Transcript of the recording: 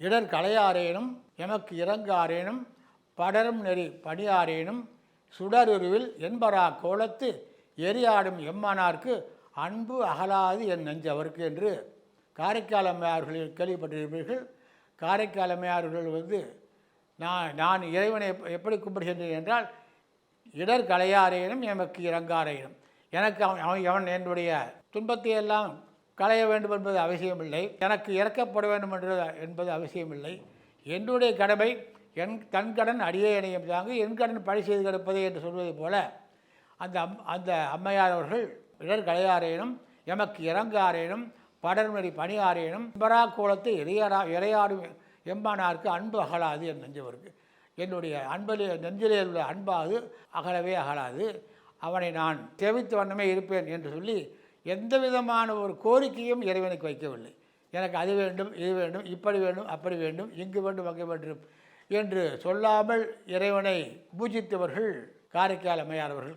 இடர் களையாரேனும் எமக்கு இறங்காரேனும் படரும் நெறி பணியாரேனும் சுடருருவில் என்பரா கோலத்து எரியாடும் எம்மானார்க்கு அன்பு அகலாது என் நெஞ்சவருக்கு என்று காரைக்கால் அம்மையார்களில் கேள்விப்பட்டிருப்பீர்கள். காரைக்கால் அம்மையார்கள் வந்து நான் நான் இறைவனை எப்படி கும்பிடுகின்றேன் என்றால் இடர் களையாரேனும் எமக்கு இறங்காரேனும் எனக்கு அவன் அவன் அவன் என்னுடைய துன்பத்தை எல்லாம் களைய வேண்டும் என்பது அவசியமில்லை. எனக்கு இறக்கப்பட வேண்டும் என்று என்பது அவசியமில்லை. என்னுடைய கடமை என் தன் கடன் அடியே இணையம் தாங்க என் கடன் பழி செய்து கிடப்பதே என்று சொல்வது போல அந்த அம் அந்த அம்மையார் அவர்கள் இடர் களையாரேனும் எமக்கு இறங்காரேனும் படர்மடி பணியாரேனும் பரா கோலத்தை இறையாரா இறையாடும் எம்பானாருக்கு அன்பு அகலாது என் நெஞ்சவருக்கு. என்னுடைய அன்பிலே நெஞ்சிலே உள்ள அன்பாது அகலவே அகலாது. அவனை நான் சேவித்த வண்ணமே இருப்பேன் என்று சொல்லி எந்த விதமான ஒரு கோரிக்கையும் இறைவனுக்கு வைக்கவில்லை. எனக்கு அது வேண்டும் இது வேண்டும் இப்படி வேண்டும் அப்படி வேண்டும் இங்கு வேண்டும் அங்கே வேண்டும் என்று சொல்லாமல் இறைவனை பூஜித்தவர்கள் காரைக்கால் அம்மையார் அவர்கள்